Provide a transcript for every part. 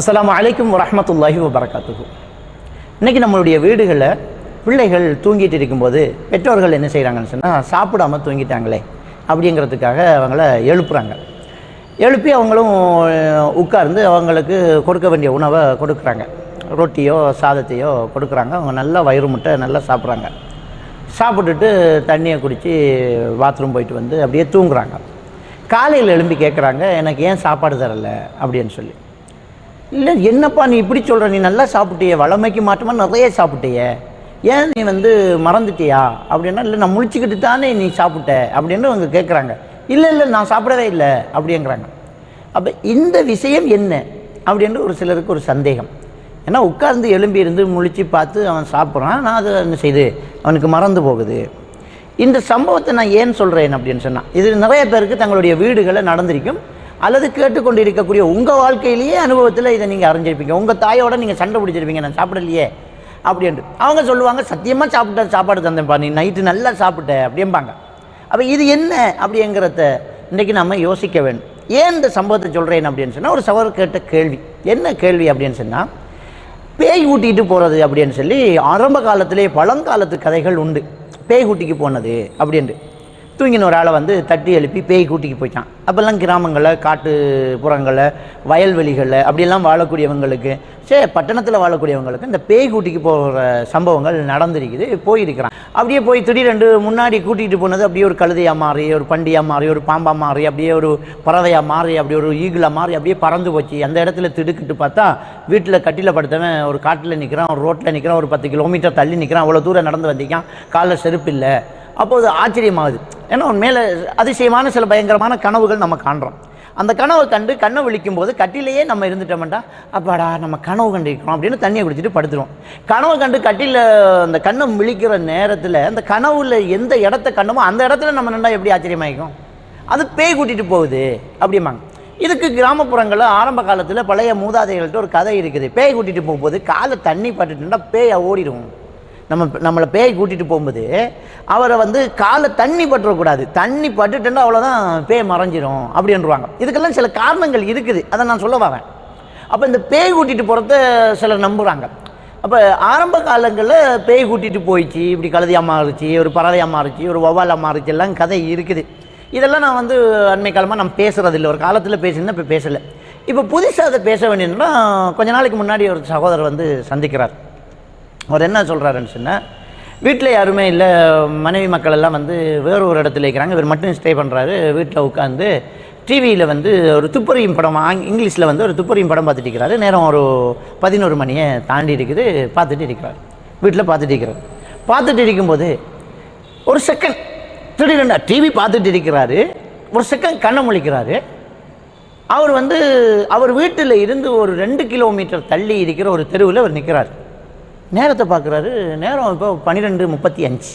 அஸ்லாம் அலைக்கும் வரமத்துல்லாஹி வபரகாத்துஹு. இன்றைக்கி நம்மளுடைய வீடுகளில் பிள்ளைகள் தூங்கிட்டு இருக்கும்போது பெற்றோர்கள் என்ன செய்கிறாங்கன்னு சொன்னால் சாப்பிடாம தூங்கிட்டாங்களே அப்படிங்கிறதுக்காக அவங்கள எழுப்புறாங்க. எழுப்பி அவங்களும் உட்கார்ந்து அவங்களுக்கு கொடுக்க வேண்டிய உணவை கொடுக்குறாங்க. ரொட்டியோ சாதத்தையோ கொடுக்குறாங்க. அவங்க நல்லா வயிறு முட்டை நல்லா சாப்பிட்றாங்க. சாப்பிட்டுட்டு தண்ணியை குடித்து பாத்ரூம் போயிட்டு வந்து அப்படியே தூங்குறாங்க. காலையில் எழும்பி கேட்குறாங்க எனக்கு ஏன் சாப்பாடு தரலை? அப்படின்னு சொல்லி. இல்லை என்னப்பா நீ இப்படி சொல்கிற நீ நல்லா சாப்பிட்டிய. வளமைக்கு மாற்றமாக நிறைய சாப்பிட்டியே. ஏன் நீ வந்து மறந்துட்டியா? அப்படின்னா இல்லை நான் முழிச்சுக்கிட்டு தானே நீ சாப்பிட்ட? அப்படின்னு அவங்க கேட்குறாங்க இல்லை இல்லை நான் சாப்பிடவே இல்லை அப்படிங்கிறாங்க. அப்போ இந்த விஷயம் என்ன? அப்படின்னு ஒரு சிலருக்கு ஒரு சந்தேகம். ஏன்னா உட்கார்ந்து எலும்பி இருந்து முழிச்சு பார்த்து அவன் சாப்பிட்றான். நான் அதை என்ன செய்து? அவனுக்கு மறந்து போகுது. இந்த சம்பவத்தை நான் ஏன் சொல்கிறேன் அப்படின்னு சொன்னால் இது நிறைய பேருக்கு தங்களுடைய வீடுகளை நடந்திருக்கும். அல்லது கேட்டுக்கொண்டு இருக்கக்கூடிய உங்கள் வாழ்க்கையிலேயே அனுபவத்தில் இதை நீங்கள் அறிஞ்சிருப்பீங்க. உங்கள் தாயோட நீங்கள் சண்டை பிடிச்சிருப்பீங்க நான் சாப்பிடலையே அப்படின்ட்டு. அவங்க சொல்லுவாங்க சத்தியமாக சாப்பிட்ட சாப்பாடு தந்தேன்ப்பா நீ நைட்டு நல்லா சாப்பிட்ட அப்படிம்பாங்க. அப்போ இது என்ன அப்படிங்கிறத இன்றைக்கி நம்ம யோசிக்க வேண்டும் ஏன் இந்த சம்பவத்தை சொல்கிறேன் அப்படின்னு சொன்னால் ஒரு சவர் கேட்ட கேள்வி. என்ன கேள்வி அப்படின்னு சொன்னால் பேய் ஊட்டிகிட்டு போகிறது அப்படின்னு சொல்லி ஆரம்ப காலத்திலே பழங்காலத்து கதைகள் உண்டு. பேய் ஊட்டிக்கு போனது அப்படின்ட்டு. தூங்கின ஒரு ஆளை வந்து தட்டி எழுப்பி பேய் கூட்டிக்கு போயிட்டான். அப்போல்லாம் கிராமங்களில் காட்டு புறங்களில் வயல்வெளிகளில் அப்படியெல்லாம் வாழக்கூடியவங்களுக்கு சரி பட்டணத்தில் வாழக்கூடியவங்களுக்கு இந்த பேய் கூட்டிக்கு போகிற சம்பவங்கள் நடந்திருக்குது போயிருக்கிறான். அப்படியே போய் திடீரெண்டு முன்னாடி கூட்டிகிட்டு போனது அப்படியே ஒரு கழுதையாக மாறி ஒரு பண்டியாக மாறி ஒரு பாம்பாக மாறி அப்படியே ஒரு பறவையாக மாறி அப்படியே ஒரு ஈகிளாக மாறி அப்படியே பறந்து போச்சு. அந்த இடத்துல திடுக்கிட்டு பார்த்தா வீட்டில் கட்டில படுத்தவன் ஒரு காட்டில் நிற்கிறான் ஒரு ரோட்டில் நிற்கிறான் ஒரு பத்து கிலோமீட்டர் தள்ளி நிற்கிறான் அவ்வளோ தூரம் நடந்து வந்திருக்கான். காலில் செருப்பு இல்லை. அப்போது ஆச்சரியமாகுது. ஏன்னா அவன் மேலே அதிசயமான சில பயங்கரமான கனவுகள் நம்ம காண்றோம். அந்த கனவை கண்டு கண்ணை விழிக்கும் போது கட்டிலேயே நம்ம இருந்துட்டோம்டா அப்பாடா நம்ம கனவு கண்டிருக்கிறோம் அப்படின்னு தண்ணியை குடிச்சிட்டு படுத்துருவோம். கனவு கண்டு கட்டில அந்த கண்ணை விழிக்கிற நேரத்தில் அந்த கனவுல எந்த இடத்த கண்ணுமோ அந்த இடத்துல நம்ம நின்றா எப்படி ஆச்சரியமாயிக்கும்? அது பேய் கூட்டிட்டு போகுது அப்படிம்பாங்க. இதுக்கு கிராமப்புறங்களில் ஆரம்ப காலத்தில் பழைய மூதாதைகள்கிட்ட ஒரு கதை இருக்குது. பேய் கூட்டிட்டு போகும்போது காலை தண்ணி பட்டுட்டுனா பேயை ஓடிடும் நம்ம நம்மளை பேய் கூட்டிகிட்டு போகும்போது அவரை வந்து காலை தண்ணி பற்றக்கூடாது. தண்ணி பட்டுட்டா அவ்வளோதான் பேய் மறைஞ்சிரும் அப்படின்றாங்க இதுக்கெல்லாம் சில காரணங்கள் இருக்குது. அதை நான் சொல்ல வரேன். அப்போ இந்த பேய் கூட்டிகிட்டு போகிறத சிலர் நம்புகிறாங்க அப்போ ஆரம்ப காலங்களில் பேய் கூட்டிகிட்டு போயிடுச்சு இப்படி கழுதியாக மாறுச்சு ஒரு பறவையாக மாறுச்சு ஒரு ஒவ்வாலாக மாறுச்சு எல்லாம் கதை இருக்குது. இதெல்லாம் நான் வந்து அண்மை காலமாக நான் பேசுகிறதில்ல ஒரு காலத்தில் பேசியிருந்தேன் இப்போ பேசலை. இப்போ புதுசாக அதை பேச வேண்டியதுன்னா கொஞ்ச நாளைக்கு முன்னாடி ஒரு சகோதரர் வந்து சந்திக்கிறார். அவர் என்ன சொல்கிறாருன்னு சொன்னால் வீட்டில் யாருமே இல்லை மனைவி மக்கள் எல்லாம் வந்து வேறு ஒரு இடத்துல இருக்கிறாங்க இவர் மட்டும் ஸ்டே பண்ணுறாரு வீட்டில் உட்காந்து டிவியில் வந்து ஒரு துப்பறியும் படம் ஆங் இங்கிலீஷில் வந்து ஒரு துப்பறியும் படம் பார்த்துட்டு இருக்கிறாரு. நேரம் ஒரு பதினோரு மணியை தாண்டி இருக்குது பார்த்துட்டு இருக்கிறார். வீட்டில் பார்த்துட்டு இருக்கிறார். பார்த்துட்டு இருக்கும்போது ஒரு செகண்ட் திடீரெண்டா டிவி பார்த்துட்டு இருக்கிறாரு. ஒரு செகண்ட் கண்ணை முழிக்கிறாரு. அவர் வந்து அவர் வீட்டில் இருந்து ஒரு ரெண்டு கிலோமீட்டர் தள்ளி இருக்கிற ஒரு தெருவில் அவர் நிற்கிறார் நேரத்தை பார்க்குறாரு. நேரம் இப்போ பன்னிரெண்டு முப்பத்தி அஞ்சு.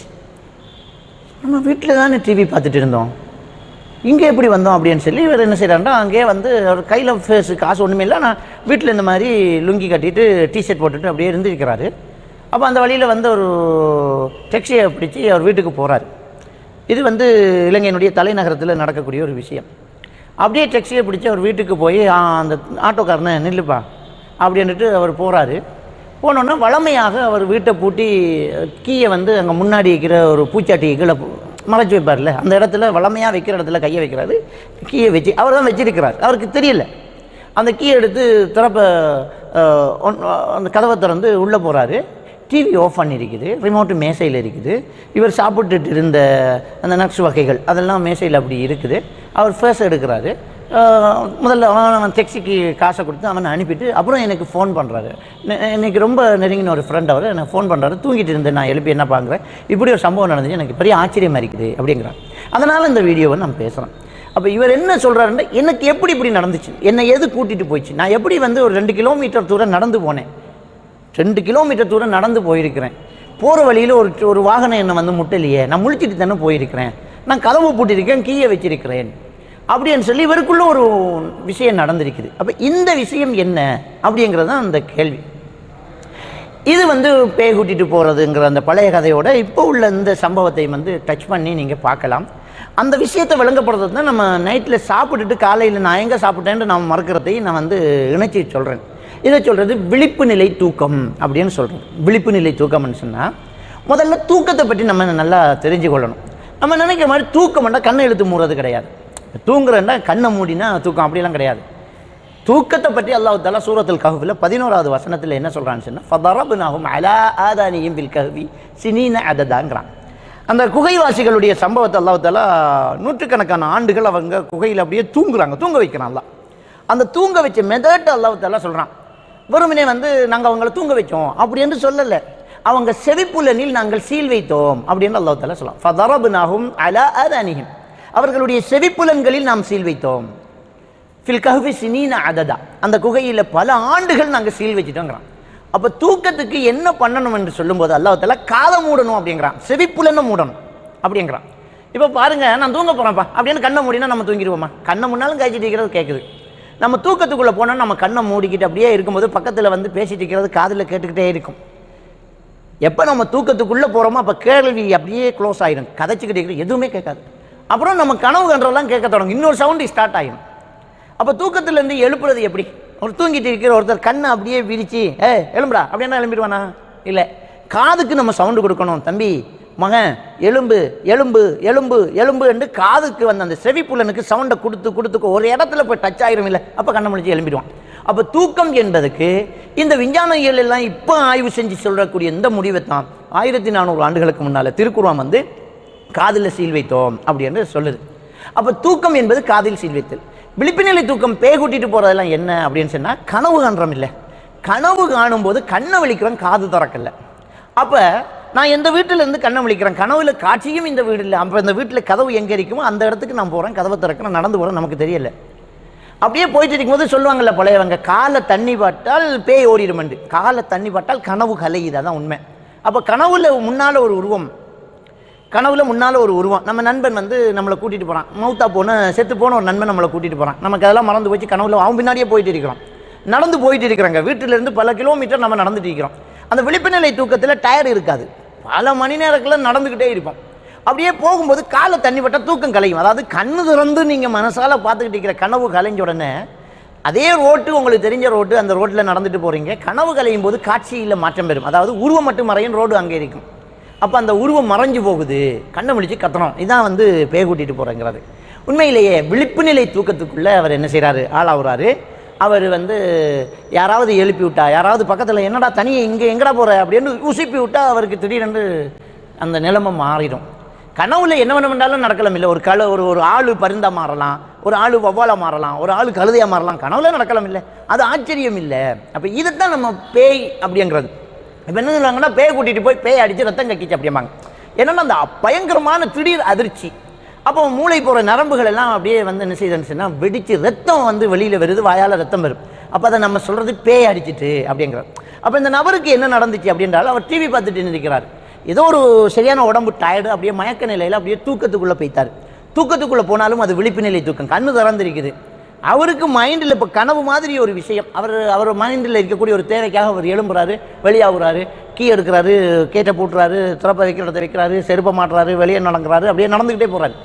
நம்ம வீட்டில் தானே டிவி பார்த்துட்டு இருந்தோம். இங்கே எப்படி வந்தோம் அப்படின்னு சொல்லி இவர் என்ன செய்கிறாருன்னா அங்கேயே வந்து அவர் கையில் ஃபேஸு காசு ஒன்றுமே இல்லை. நான் வீட்டில் இந்த மாதிரி லுங்கி கட்டிட்டு டிஷர்ட் போட்டுட்டு அப்படியே இருந்திருக்கிறாரு. அப்போ அந்த வழியில் வந்து ஒரு டெக்ஸியை பிடிச்சி அவர் வீட்டுக்கு போகிறாரு இது வந்து இலங்கையினுடைய தலைநகரத்தில் நடக்கக்கூடிய ஒரு விஷயம். அப்படியே டெக்ஸியை பிடிச்சி அவர் வீட்டுக்கு போய் அந்த ஆட்டோக்காரனை நில்லுப்பா அப்படின்ட்டு அவர் போகிறாரு போனோன்னா வளமையாக அவர் வீட்டை பூட்டி கீயை வந்து அங்கே முன்னாடி இருக்கிற ஒரு பூச்சாட்டி கீழே பு- மறைச்சு வைப்பார்ல. அந்த இடத்துல வளமையாக வைக்கிற இடத்துல கையை வைக்கிறாரு. கீயை வச்சு அவர் தான் வச்சிருக்கிறார். அவருக்கு தெரியல. அந்த கீயை எடுத்து திறப்ப ஒன்- அந்த கதவை திறந்து உள்ளே போகிறாரு டிவி ஆஃப் பண்ணியிருக்குது. ரிமோட்டு மேசையில் இருக்குது. இவர் சாப்பிட்டுட்டு இருந்த அந்த நக்ஸ் வகைகள் அதெல்லாம் மேசையில் அப்படி இருக்குது. அவர் ஃபேஸ் எடுக்கிறாரு. முதல்ல அவன் அவன் டெக்ஸிக்கு காசை கொடுத்து அவனை அனுப்பிட்டு அப்புறம் எனக்கு ஃபோன் பண்ணுறாரு இன்னைக்கு ரொம்ப நெருங்கின ஒரு ஃப்ரெண்ட் அவர். எனக்கு ஃபோன் பண்ணுறாரு தூங்கிட்டு இருந்தேன் நான் எழுப்பி என்ன பார்க்குறேன்? இப்படி ஒரு சம்பவம் நடந்துச்சு. எனக்கு பெரிய ஆச்சரியமாக இருக்குது அப்படிங்கிறான். அதனால் இந்த வீடியோவை நான் பேசுகிறேன் அப்போ இவர் என்ன சொல்கிறாருன்னா எனக்கு எப்படி இப்படி நடந்துச்சு? என்னை எது கூட்டிகிட்டு போயிடுச்சு நான் எப்படி வந்து ஒரு ரெண்டு கிலோமீட்டர் தூரம் நடந்து போனேன்? ரெண்டு கிலோமீட்டர் தூரம் நடந்து போயிருக்கிறேன். போகிற வழியில் ஒரு ஒரு வாகனம் என்னை வந்து முட்டலையே. நான் முழிச்சிட்டு தானே போயிருக்கிறேன். நான் கதவு பூட்டியிருக்கேன் கீயை வச்சிருக்கிறேன். அப்படின்னு சொல்லி இவருக்குள்ள ஒரு விஷயம் நடந்திருக்குது. அப்போ இந்த விஷயம் என்ன அப்படிங்கிறது தான் அந்த கேள்வி. இது வந்து பேய் கூட்டிட்டு போகிறதுங்கிற அந்த பழைய கதையோட இப்போ உள்ள இந்த சம்பவத்தை வந்து டச் பண்ணி நீங்கள் பார்க்கலாம். அந்த விஷயத்தை விளங்கப்படுறது தான் நம்ம நைட்டில் சாப்பிட்டுட்டு காலையில் நான் எங்கே சாப்பிட்டேன்ட்டு நான் மறக்கிறதையும் நான் வந்து இணைச்சி சொல்கிறேன் இதை சொல்கிறது விழிப்பு நிலை தூக்கம் அப்படின்னு சொல்கிறோம் விழிப்பு நிலை தூக்கம்னு சொன்னால் முதல்ல தூக்கத்தை பற்றி நம்ம நல்லா தெரிஞ்சு கொள்ளணும் நம்ம நினைக்கிற மாதிரி தூக்கம்னா கண்ணை எழுத்து மூடுறது கிடையாது. தூங்குறேன்னா கண்ணை மூடினா தூக்கம் அப்படிலாம் கிடையாது. தூக்கத்தை பற்றி அல்லாஹ் தாலா சூரத்தில் கஹுவில் பதினோராவது வசனத்தில் என்ன சொல்கிறான்னு சொன்னால் ஃபதரபுனாஹும் அலா ஆதானியும் பில் கஹ்வி சினீன அததாங்கிறான் அந்த குகைவாசிகளுடைய சம்பவத்தை அல்லாஹ் தாலா நூற்றுக்கணக்கான ஆண்டுகள் அவங்க குகையில் அப்படியே தூங்குறாங்க தூங்க வைக்கிறான் அந்த தூங்க வச்ச மெதட் அல்லாஹ் தாலா சொல்கிறான் வெறுமனே வந்து நாங்கள் அவங்கள தூங்க வைச்சோம். அப்படி என்று சொல்லலை. அவங்க செவிப்புலனில் நாங்கள் சீல் வைத்தோம் அப்படின்னு அல்லாஹ் தாலா சொல்லலாம் ஃபதரபுனாஹும் அலா ஆதானியும் அவர்களுடைய செவிப்புலன்களில் நாம் சீல் வைத்தோம். ஃபில் கஹ்வி சினீன அததா. அந்த குகையில் பல ஆண்டுகள் நாங்கள் சீல் வச்சுட்டோங்கிறான். அப்போ தூக்கத்துக்கு என்ன பண்ணணும் என்று சொல்லும்போது அல்லாஹ் காதை மூடணும் அப்படிங்கிறான். செவிப்புலனை மூடணும் அப்படிங்கிறான். இப்போ பாருங்க நான் தூங்க போகிறேன்ப்பா அப்படின்னு கண்ணை மூடினா நம்ம தூங்கிடுவோமா? கண்ணை முன்னாலும் காய்ச்சிட்டு இருக்கிறது கேட்குது நம்ம தூக்கத்துக்குள்ளே போனால் நம்ம கண்ணை மூடிக்கிட்டு அப்படியே இருக்கும்போது பக்கத்தில் வந்து பேசிட்டு இருக்கிறது காதில் கேட்டுக்கிட்டே இருக்கும். எப்போ நம்ம தூக்கத்துக்குள்ளே போகிறோமோ அப்போ கேள்வி அப்படியே க்ளோஸ் ஆகிடும் கதைச்சிக்கிட்டே இருக்கிற எதுவுமே கேட்காது. அப்புறம் நம்ம கனவு கன்றெல்லாம் கேட்க தொடங்கும். இன்னொரு சவுண்டு ஸ்டார்ட் ஆகும் அப்போ தூக்கத்துலேருந்து எழுப்புறது எப்படி? ஒரு தூங்கிட்டு இருக்கிற ஒருத்தர் கண்ணை அப்படியே விரிச்சு ஏ எழும்புடா அப்படின்னா எழும்பிடுவானா? இல்லை. காதுக்கு நம்ம சவுண்டு கொடுக்கணும் தம்பி மகன் எலும்பு எலும்பு எலும்பு எலும்பு என்று காதுக்கு வந்த அந்த செவிப்புலனுக்கு சவுண்டை கொடுத்து கொடுத்து ஒரு இடத்துல போய் டச் ஆகிரும் இல்லை. அப்போ கண்ணை முடிச்சு எழும்பிடுவான். அப்போ தூக்கம் என்பதுக்கு இந்த விஞ்ஞானிகள் எல்லாம் இப்போ ஆய்வு செஞ்சு சொல்லக்கூடிய இந்த முடிவை தான் ஆயிரத்தி நானூறு ஆண்டுகளுக்கு முன்னால் திருக்குறான் வந்து காதில் சீல் வைத்தோம் அப்படின்னு சொல்லுது. அப்போ தூக்கம் என்பது காதில் சீல் வைத்தல். விழிப்புநிலை தூக்கம் பே கூட்டிட்டு போகிறதெல்லாம் என்ன அப்படின்னு சொன்னால் கனவு காண்றோம் இல்லை. கனவு காணும்போது கண்ணை விழிக்கிறோம் காது திறக்கல. அப்போ நான் எந்த வீட்டிலேருந்து கண்ணை விழிக்கிறேன்? கனவுல காட்சியும் இந்த வீடு இல்லை. அப்போ இந்த வீட்டில் கதவு எங்கே இருக்குமோ அந்த இடத்துக்கு நான் போகிறேன் கதவை திறக்கிறேன் நடந்து போகிறேன் நமக்கு தெரியல. அப்படியே போயிட்டு இருக்கும்போது சொல்லுவாங்கல்ல பழையவங்க காலை தண்ணி பாட்டால் பேய் ஓடிடுமெண்டு காலை தண்ணி பாட்டால் கனவு கலையுது அதான் உண்மை. அப்போ கனவுல முன்னால் ஒரு உருவம் கனவுல முன்னால் ஒரு உருவம். நம்ம நண்பன் வந்து நம்மளை கூட்டிகிட்டு போகிறான் மௌத்தா போன செத்து போன ஒரு நண்பன் நம்மளை கூட்டிகிட்டு போகிறான் நமக்கு அதெல்லாம் மறந்து போச்சு. கனவுல அவன் பின்னாடியே போயிட்டு இருக்கிறோம் நடந்து போயிட்டு இருக்கிறாங்க. வீட்டிலேருந்து பல கிலோமீட்டர் நம்ம நடந்துட்டு இருக்கிறோம். அந்த விழிப்புநிலை தூக்கத்தில் டயர் இருக்காது. பல மணி நேரத்தில் நடந்துக்கிட்டே இருப்போம். அப்படியே போகும்போது காலை தண்ணி பட்டா தூக்கம் கலையும். அதாவது கண்ணு திறந்து நீங்கள் மனசால் பார்த்துக்கிட்டு இருக்கிற கனவு கலைஞ்ச உடனே அதே ரோட்டு உங்களுக்கு தெரிஞ்ச ரோட்டு அந்த ரோட்டில் நடந்துட்டு போகிறீங்க கனவு கலையும் போது காட்சியில் மாற்றம் பெறும். அதாவது உருவம் மட்டும் மறையும் ரோடு அங்கே இருக்கும். அப்போ அந்த உருவம் மறைஞ்சு போகுது. கண்ணை முடிச்சு கத்தணும். இதான் வந்து பேய் கூட்டிகிட்டு போகிறேங்கிறது உண்மையிலேயே விழிப்பு நிலை தூக்கத்துக்குள்ளே அவர் என்ன செய்கிறாரு ஆளாகிறாரு அவர் வந்து யாராவது எழுப்பி விட்டா யாராவது பக்கத்தில் என்னடா தனியை இங்கே எங்கடா போகிற அப்படின்னு உசுப்பி விட்டா அவருக்கு திடீரென்று அந்த நிலைமை மாறிடும். கனவுல என்ன வேணும் நடக்கலாம். இல்லை ஒரு கல ஒரு ஒரு ஆள் பருந்தா மாறலாம் ஒரு ஆள் வவ்வாலாக மாறலாம் ஒரு ஆள் கழுதையாக மாறலாம். கனவுல நடக்கலாம் இல்லை. அது ஆச்சரியம் இல்லை. அப்போ இதைத்தான் நம்ம பேய் அப்படிங்கிறது. இப்போ என்ன சொல்லுவாங்கன்னா பேய் கூட்டிட்டு போய் பேய் அடிச்சு ரத்தம் கக்கிச்சு அப்படிம்பாங்க. என்னன்னா அந்த பயங்கரமான திடீர் அதிர்ச்சி. அப்போ மூளை போகிற நரம்புகள் எல்லாம் அப்படியே வந்து என்ன செய்யுதுன்னு சொன்னா வெடிச்சு ரத்தம் வந்து வெளியில் வருது வாயால் ரத்தம் வரும். அப்போ அதை நம்ம சொல்கிறது பேய் அடிச்சிட்டு அப்படிங்கிறார். அப்போ இந்த நபருக்கு என்ன நடந்துச்சு அப்படின்றாலும் அவர் டிவி பார்த்துட்டு நிற்கிறார். ஏதோ ஒரு சரியான உடம்பு டயர்டு அப்படியே மயக்க நிலையில் அப்படியே தூக்கத்துக்குள்ளே போய்த்தார். தூக்கத்துக்குள்ளே போனாலும் அது விழிப்பு நிலை தூக்கம். கண்ணு திறந்திருக்குது. அவருக்கு மைண்டில் இப்போ கனவு மாதிரி ஒரு விஷயம். அவர் அவர் மைண்டில் இருக்கக்கூடிய ஒரு தேவைக்காக அவர் எழும்புறாரு வெளியாகுறாரு கீ எடுக்கிறாரு கேட்டை பூட்டுறாரு திறப்ப வைக்கிற இடத்த வைக்கிறாரு செருப்பை மாட்டுறாரு வெளியே நடங்குறாரு அப்படியே நடந்துக்கிட்டே போகிறாரு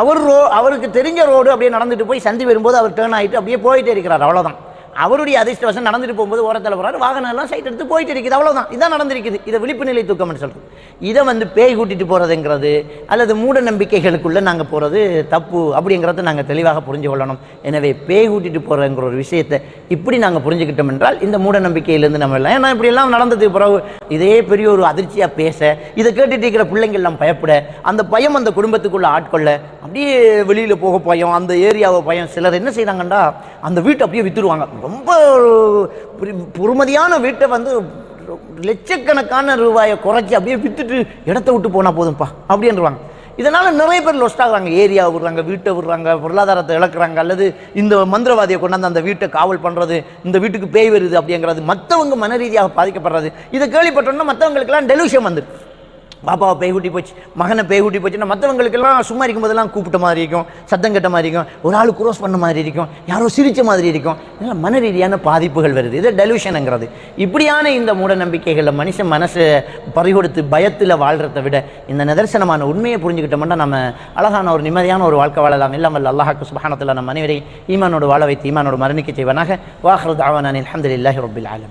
அவர் ரோ அவருக்கு தெரிஞ்ச ரோடு அப்படியே நடந்துட்டு போய் சந்தி வரும்போது அவர் டேர்ன் ஆகிட்டு அப்படியே போயிட்டே இருக்கிறார். அவ்வளோதான் அவருடைய அதிர்ஷ்டவசம் நடந்துட்டு போகும்போது ஓரத்தில் போகிறாரு வாகனம் எல்லாம் சைட் எடுத்து போயிட்டு இருக்குது அவ்வளோதான் இதான் நடந்திருக்குது. இதை விழிப்பு நிலை தூக்கம்னு சொல்கிறது இதை வந்து பேய் கூட்டிகிட்டு போகிறதுங்கிறது அல்லது மூட நம்பிக்கைகளுக்குள்ளே நாங்கள் போகிறது தப்பு அப்படிங்கிறத நாங்கள் தெளிவாக புரிஞ்சு கொள்ளணும். எனவே பேய் கூட்டிட்டு போகிறங்கிற ஒரு விஷயத்தை இப்படி நாங்கள் புரிஞ்சுக்கிட்டோம் என்றால் இந்த மூட நம்பிக்கையிலேருந்து நம்ம எல்லாம் ஏன்னா இப்படியெல்லாம் நடந்தது பிறகு இதே பெரிய ஒரு அதிர்ச்சியாக பேச இதை கேட்டுட்டு இருக்கிற பிள்ளைங்கள்லாம் பயப்பட அந்த பயம் அந்த குடும்பத்துக்குள்ளே ஆட்கொள்ள அப்படியே வெளியில் போக பயம் அந்த ஏரியாவை பயம். சிலர் என்ன செய்கிறாங்கண்டா அந்த வீட்டை அப்படியே விற்றுருவாங்க ரொம்ப பொறுமதியான வீட்டை வந்து லட்சக்கணக்கான ரூபாயை குறைச்சி அப்படியே வித்துட்டு இடத்த விட்டு போனால் போதும்ப்பா அப்படின்றாங்க இதனால் நிறைய பேர் லொஸ்ட் ஆகுறாங்க. ஏரியா விடுறாங்க வீட்டை விடுறாங்க பொருளாதாரத்தை இழக்கிறாங்க அல்லது இந்த மந்திரவாதியை கொண்டாந்து அந்த வீட்டை காவல் பண்ணுறது இந்த வீட்டுக்கு பேய் வருது அப்படிங்கிறது மற்றவங்க மன ரீதியாக பாதிக்கப்படுறது. இதை கேள்விப்பட்டோன்னா மற்றவங்களுக்கெல்லாம் டெலிவிஷன் வந்துடும் பாப்பாவை பேய் போச்சு மகனை பேய் போச்சுன்னா மற்றவங்களுக்கெல்லாம் சும்மா இருக்கும் போதெல்லாம் கூப்பிட்ட மாதிரி இருக்கும் சத்தம் கட்ட மாதிரி இருக்கும் ஒரு ஆள் குரோஸ் பண்ண மாதிரி இருக்கும் யாரோ சிரித்த மாதிரி இருக்கும். இதெல்லாம் மன ரீதியான பாதிப்புகள் வருது. இது டெலூஷனுங்கிறது இப்படியான இந்த மூட நம்பிக்கைகளில் மனுஷன் மனசை பறிகொடுத்து பயத்தில் வாழ்கிறத விட இந்த நிதர்சனமான உண்மையை புரிஞ்சுக்கிட்டோம்னா நம்ம அழகான ஒரு நிம்மதியான ஒரு வாழ்க்கை வாழலாம். இல்லாமல் அல்லாஹாக்கு சுபஹானத்தில் நம்ம அனைவரையும் ஈமானோடு வாழ வைத்து ஈமானோடு மரணிக்க செய்வனாக. வாஹ்ரத் ஆவானான் அஹமதுல்லாஹி ரபில் ஆலம்.